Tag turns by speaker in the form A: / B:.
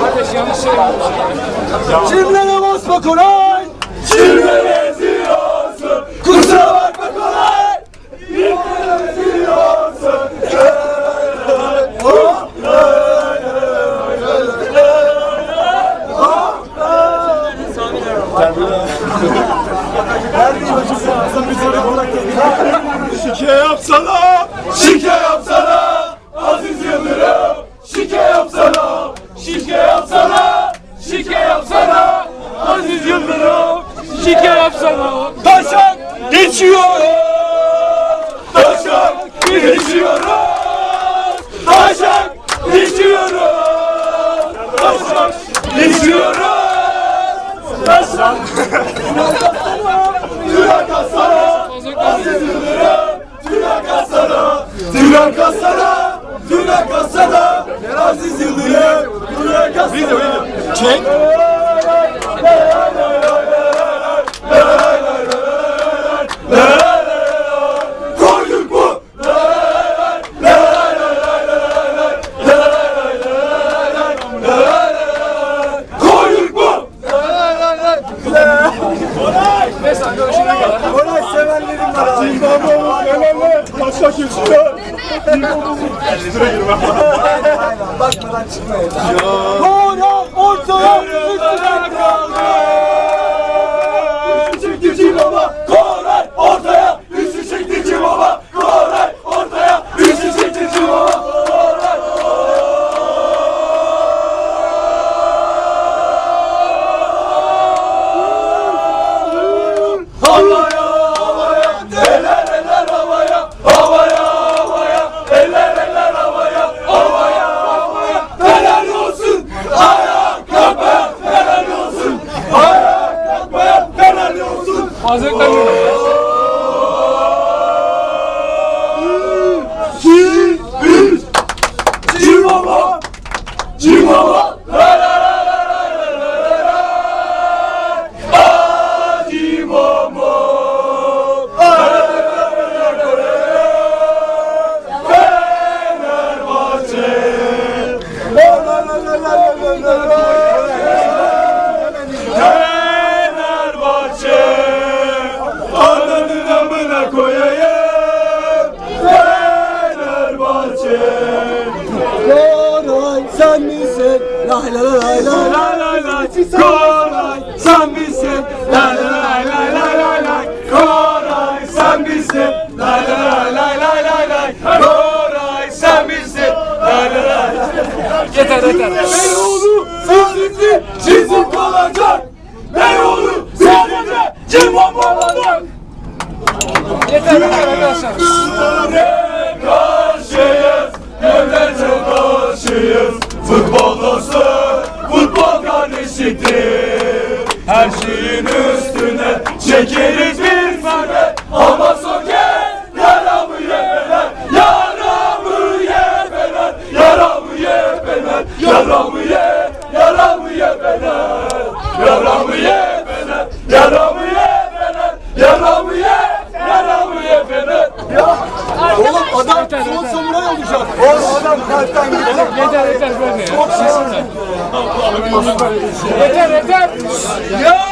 A: Kardeş yanlış şey yapmış. Çimlere basma Koray! Çimlere eziyorsun! Kusura bakma Koray!
B: Çimlere eziyorsun! Şey yapsana! Yaşıyoruz! Taşak! Yaşıyoruz! Taşak! Yaşıyoruz! Taşak! Türak Aslan'a! Aziz Yıldırım! Türak Aslan'a! Türak Aslan'a! Türak Aslan'a! Aziz Yıldırım! Türak Aslan'a! Çek! çıksın ya.
A: Bakmadan çıkma
B: evden. Ya. Ne oluyor? Ortaya.
A: lay lay lay lay
B: lay. Kolay sen bilsin lay lay. Yeter yeter.
C: Ya.